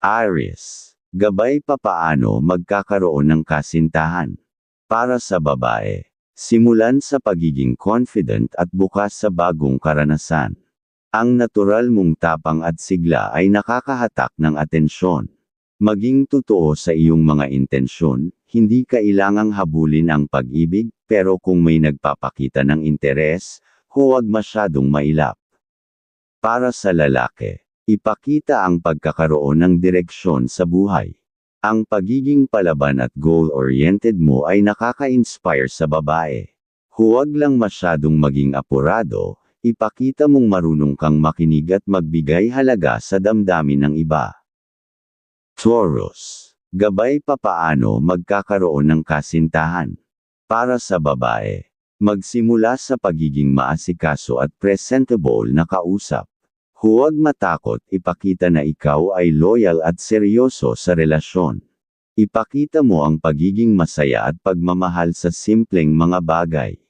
Aries. Gabay papaano magkakaroon ng kasintahan. Para sa babae. Simulan sa pagiging confident at bukas sa bagong karanasan. Ang natural mong tapang at sigla ay nakakahatak ng atensyon. Maging totoo sa iyong mga intensyon, hindi kailangang habulin ang pag-ibig, pero kung may nagpapakita ng interes, huwag masyadong mailap. Para sa lalaki, ipakita ang pagkakaroon ng direksyon sa buhay. Ang pagiging palaban at goal-oriented mo ay nakaka-inspire sa babae. Huwag lang masyadong maging apurado, ipakita mong marunong kang makinig at magbigay halaga sa damdamin ng iba. Taurus. Gabay papaano magkakaroon ng kasintahan. Para sa babae, magsimula sa pagiging maasikaso at presentable na kausap. Huwag matakot ipakita na ikaw ay loyal at seryoso sa relasyon. Ipakita mo ang pagiging masaya at pagmamahal sa simpleng mga bagay.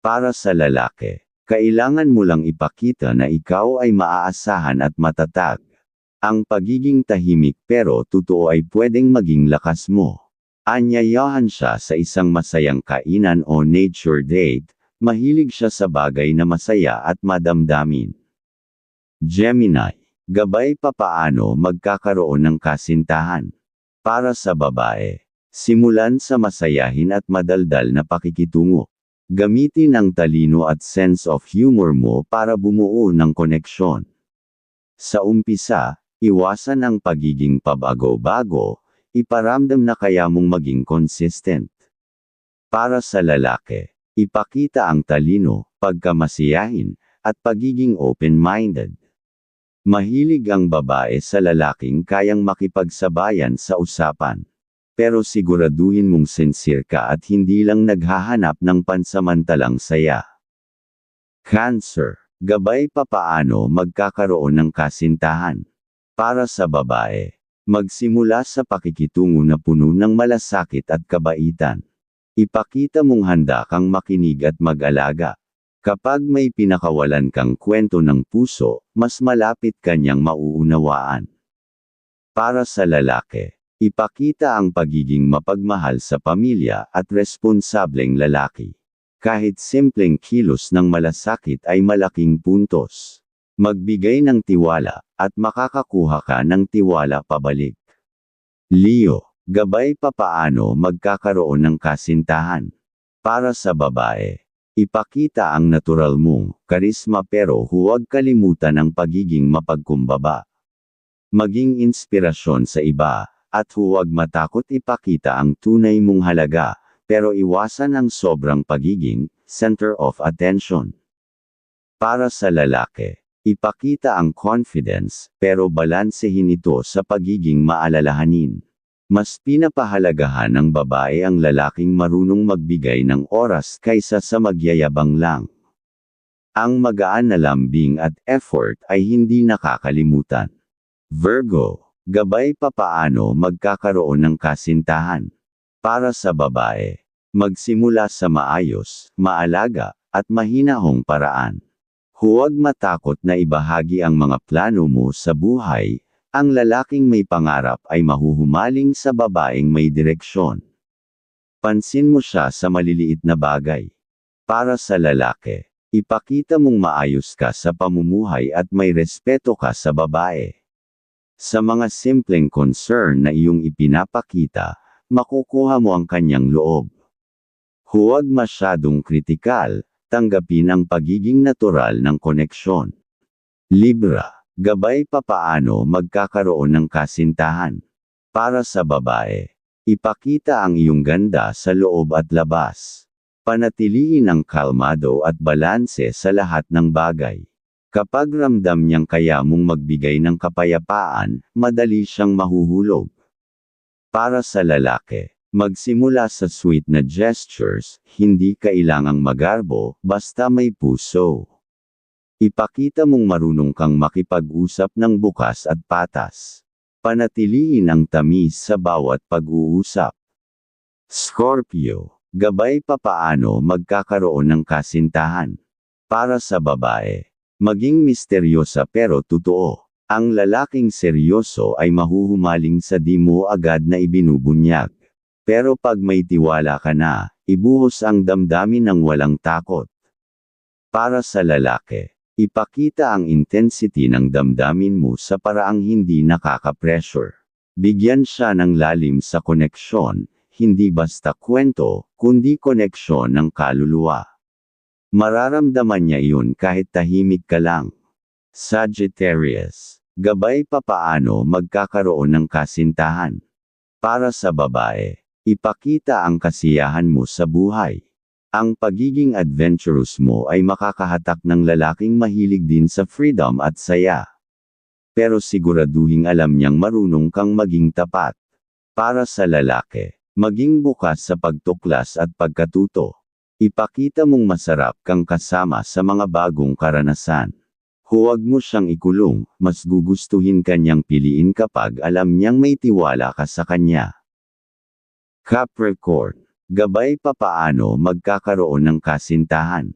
Para sa lalaki, kailangan mo lang ipakita na ikaw ay maaasahan at matatag. Ang pagiging tahimik pero totoo ay pwedeng maging lakas mo. Anyayahan siya sa isang masayang kainan o nature date, mahilig siya sa bagay na masaya at madamdamin. Gemini. Gabay papaano magkakaroon ng kasintahan. Para sa babae. Simulan sa masayahin at madaldal na pakikitungo. Gamitin ang talino at sense of humor mo para bumuo ng koneksyon. Sa umpisa, iwasan ang pagiging pabago-bago, iparamdam na kaya mong maging consistent. Para sa lalaki, ipakita ang talino, pagkamasiyahin, at pagiging open-minded. Mahilig ang babae sa lalaking kayang makipagsabayan sa usapan. Pero siguraduhin mong sincere ka at hindi lang naghahanap ng pansamantalang saya. Cancer. Gabay papaano magkakaroon ng kasintahan. Para sa babae. Magsimula sa pakikitungo na puno ng malasakit at kabaitan. Ipakita mong handa kang makinig at mag-alaga. Kapag may pinakawalan kang kwento ng puso, mas malapit kanyang mauunawaan. Para sa lalaki, ipakita ang pagiging mapagmahal sa pamilya at responsableng lalaki. Kahit simpleng kilos ng malasakit ay malaking puntos. Magbigay ng tiwala, at makakakuha ka ng tiwala pabalik. Leo, gabay papaano magkakaroon ng kasintahan. Para sa babae, Ipakita ang natural mong karisma pero huwag kalimutan ang pagiging mapagkumbaba. Maging inspirasyon sa iba, at huwag matakot ipakita ang tunay mong halaga, pero iwasan ang sobrang pagiging center of attention. Para sa lalaki, ipakita ang confidence, pero balansehin ito sa pagiging maalalahanin. Mas pinapahalagahan ng babae ang lalaking marunong magbigay ng oras kaysa sa magyayabang lang. Ang magaan na lambing at effort ay hindi nakakalimutan. Virgo, gabay papaano magkakaroon ng kasintahan. Para sa babae, magsimula sa maayos, maalaga, at mahinahong paraan. Huwag matakot na ibahagi ang mga plano mo sa buhay, ang lalaking may pangarap ay mahuhumaling sa babaeng may direksyon. Pansin mo siya sa maliliit na bagay. Para sa lalaki, ipakita mong maayos ka sa pamumuhay at may respeto ka sa babae. Sa mga simpleng concern na iyong ipinapakita, makukuha mo ang kanyang loob. Huwag masyadong kritikal, tanggapin ang pagiging natural ng koneksyon. Libra Gabay papaano magkakaroon ng kasintahan. Para sa babae. Ipakita ang iyong ganda sa loob at labas. Panatilihin ang kalmado at balanse sa lahat ng bagay. Kapag ramdam niyang kaya mong magbigay ng kapayapaan, madali siyang mahuhulog. Para sa lalaki, magsimula sa sweet na gestures, hindi kailangang magarbo, basta may puso. Ipakita mong marunong kang makipag-usap ng bukas at patas. Panatiliin ang tamis sa bawat pag-uusap. Scorpio, gabay papaano magkakaroon ng kasintahan. Para sa babae, maging misteryosa pero totoo. Ang lalaking seryoso ay mahuhumaling sa di mo agad na ibinubunyag. Pero pag may tiwala ka na, ibuhos ang damdamin ng walang takot. Para sa lalaki, ipakita ang intensity ng damdamin mo sa paraang hindi nakaka-pressure. Bigyan siya ng lalim sa koneksyon, hindi basta kwento, kundi koneksyon ng kaluluwa. Mararamdaman niya iyon kahit tahimik ka lang. Sagittarius. Gabay papaano magkakaroon ng kasintahan. Para sa babae, ipakita ang kasiyahan mo sa buhay. Ang pagiging adventurous mo ay makakahatak ng lalaking mahilig din sa freedom at saya. Pero siguraduhing alam niyang marunong kang maging tapat. Para sa lalaki, maging bukas sa pagtuklas at pagkatuto. Ipakita mong masarap kang kasama sa mga bagong karanasan. Huwag mo siyang ikulong, mas gugustuhin kanyang piliin kapag alam niyang may tiwala ka sa kanya. Capricorn. Gabay papaano magkakaroon ng kasintahan.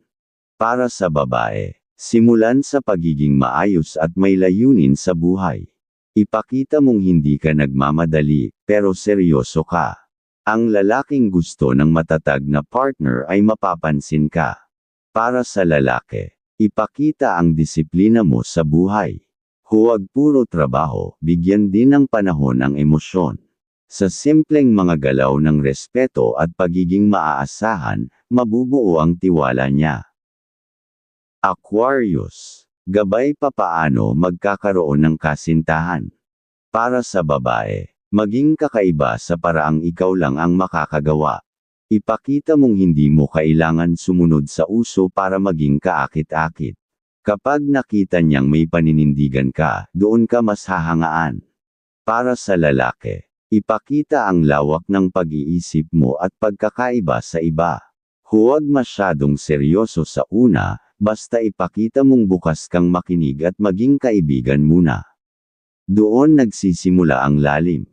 Para sa babae, simulan sa pagiging maayos at may layunin sa buhay. Ipakita mong hindi ka nagmamadali, pero seryoso ka. Ang lalaking gusto ng matatag na partner ay mapapansin ka. Para sa lalaki, ipakita ang disiplina mo sa buhay. Huwag puro trabaho, bigyan din ng panahon ang emosyon. Sa simpleng mga galaw ng respeto at pagiging maaasahan, mabubuo ang tiwala niya. Aquarius. Gabay papaano magkakaroon ng kasintahan. Para sa babae, Maging kakaiba sa paraang ikaw lang ang makakagawa. Ipakita mong hindi mo kailangan sumunod sa uso para maging kaakit-akit. Kapag nakita niyang may paninindigan ka, doon ka mas hahangaan. Para sa lalaki, ipakita ang lawak ng pag-iisip mo at pagkakaiba sa iba. Huwag masyadong seryoso sa una, basta ipakita mong bukas kang makinig at maging kaibigan muna. Doon nagsisimula ang lalim.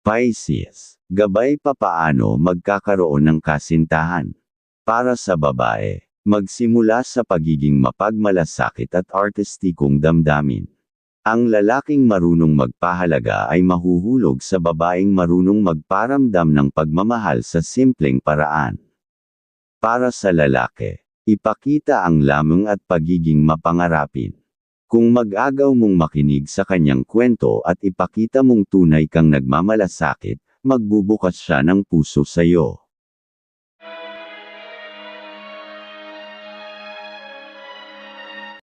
Pisces. Gabay papaano magkakaroon ng kasintahan. Para sa babae, magsimula sa pagiging mapagmalasakit at artistikong damdamin. Ang lalaking marunong magpahalaga ay mahuhulog sa babaeng marunong magparamdam ng pagmamahal sa simpleng paraan. Para sa lalaki, ipakita ang lamang at pagiging mapangarapin. Kung mag-agaw mong makinig sa kanyang kwento at ipakita mong tunay kang nagmamalasakit, magbubukas siya ng puso sa iyo.